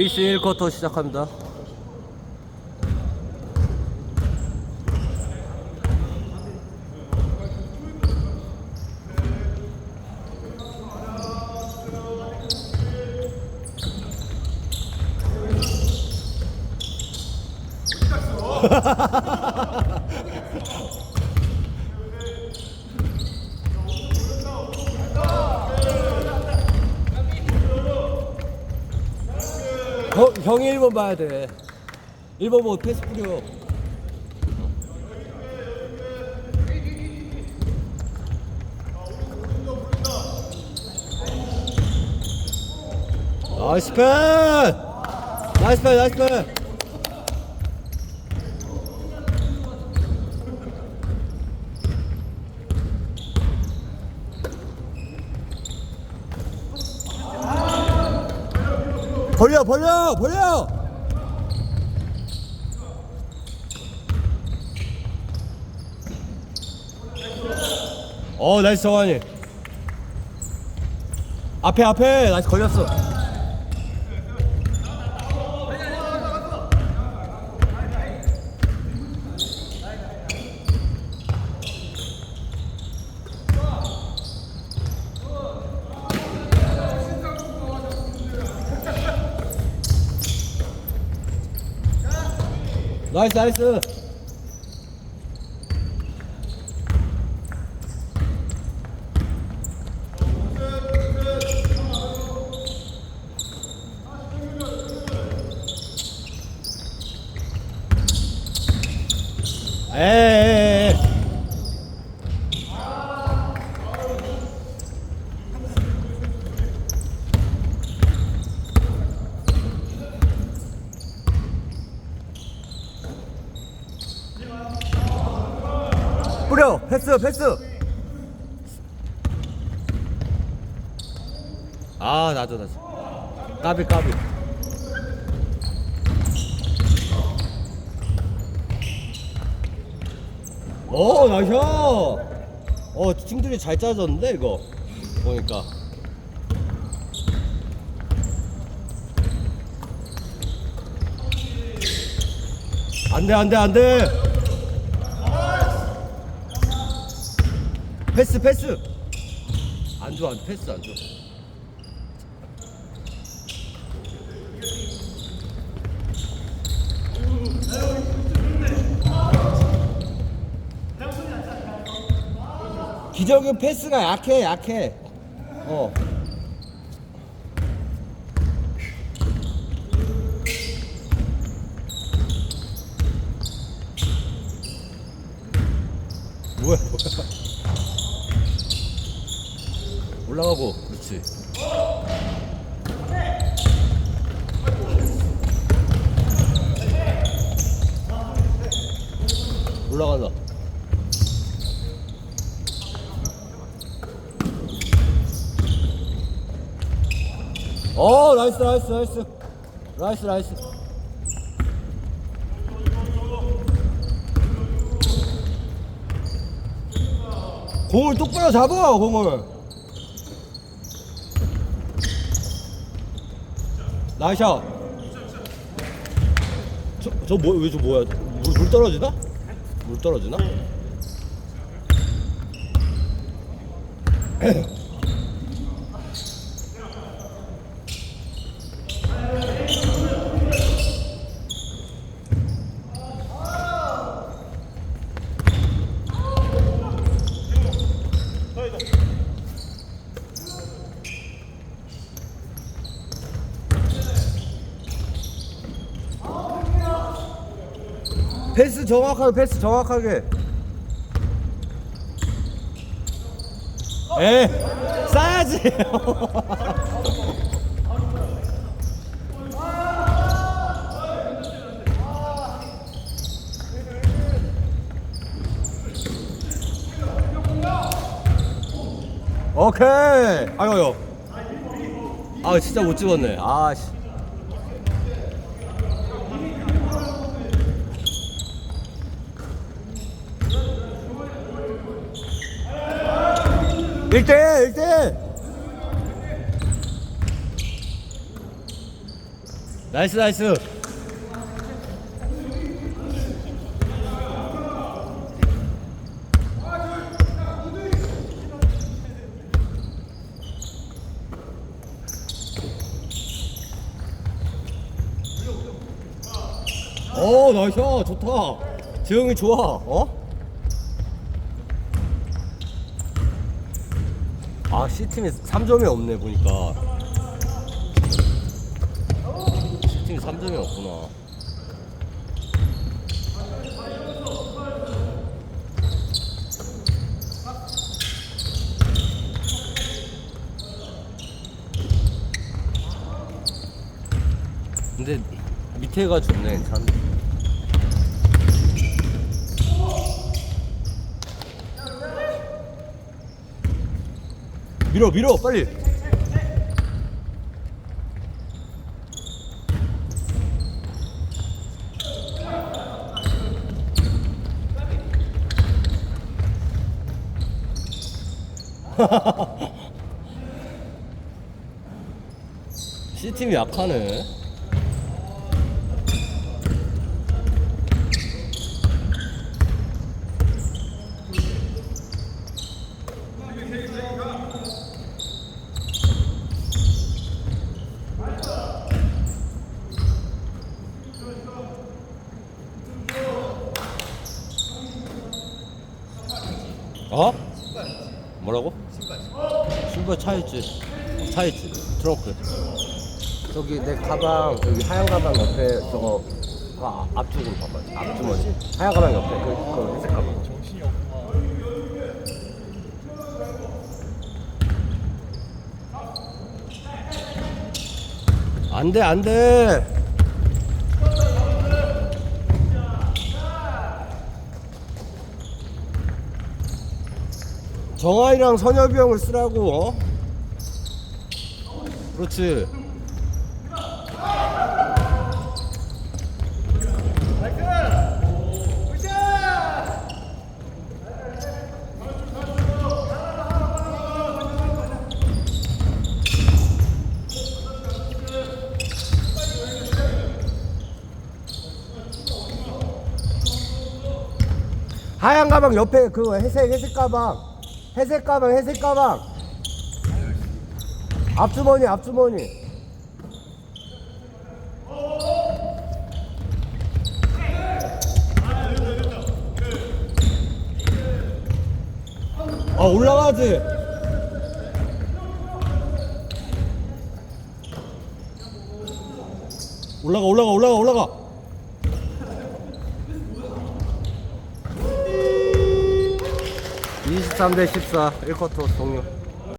BC 1쿼터 시작합니다. 형, 형이 1번 봐야 돼. 1번 뭐 패스 뿌려. 나이스 팬! 나이스 팬, 나이스 팬! 벌려, 벌려, 벌려! 어, 나이스 정환이. 앞에, 앞에, 나이스 걸렸어. 나이스, 나이스. 에에 뿌려. 패스 패스. 아 나도 나도. 까비 까비. 오 나이스 어 팀들이 잘 짜졌는데 이거? 보니까. 안돼 안돼 안돼 패스 패스. 안 좋아 패스 안 좋아. 기적은 패스가 약해 약해. 어. 뭐야 뭐야 올라가고 그렇지. 올라간다 어 나이스 나이스 나이스. 나이스 나이스. 공을 똑바로 잡아 공을 나이샷. 저저 뭐 왜 저 뭐야? 물, 물 떨어지나? 물 떨어지나 정확하게 패스 정확하게. 에 싸야지. 오케이. 아유 아 진짜 못 집었네. 아씨 일대일대 나이스 나이스. 어 나이스. 좋다. 재영이 좋아. 어? 아 C팀이 3점이 없네 보니까. C팀이 3점이 없구나. 근데 밑에가 좋네 괜 밀어 밀어 빨리. C팀이 약하네 어? 뭐라고? 신발 차 있지. 차 있지. 트렁크. 저기 내 가방 여기 하얀 가방 옆에 저거 그 아- 앞쪽으로 봐봐. 앞주머니 하얀 가방 옆에 그, 그 회색 가방. 없구만. 안돼 안돼 정아이랑 선엽이 형을 쓰라고 어? 그렇지 하얀 가방 옆에 그 회색 회색 가방 회색 가방 회색 가방. 앞주머니 앞주머니. 아 올라가지. 올라가 올라가 올라가 올라가 23대 14 1쿼터 종료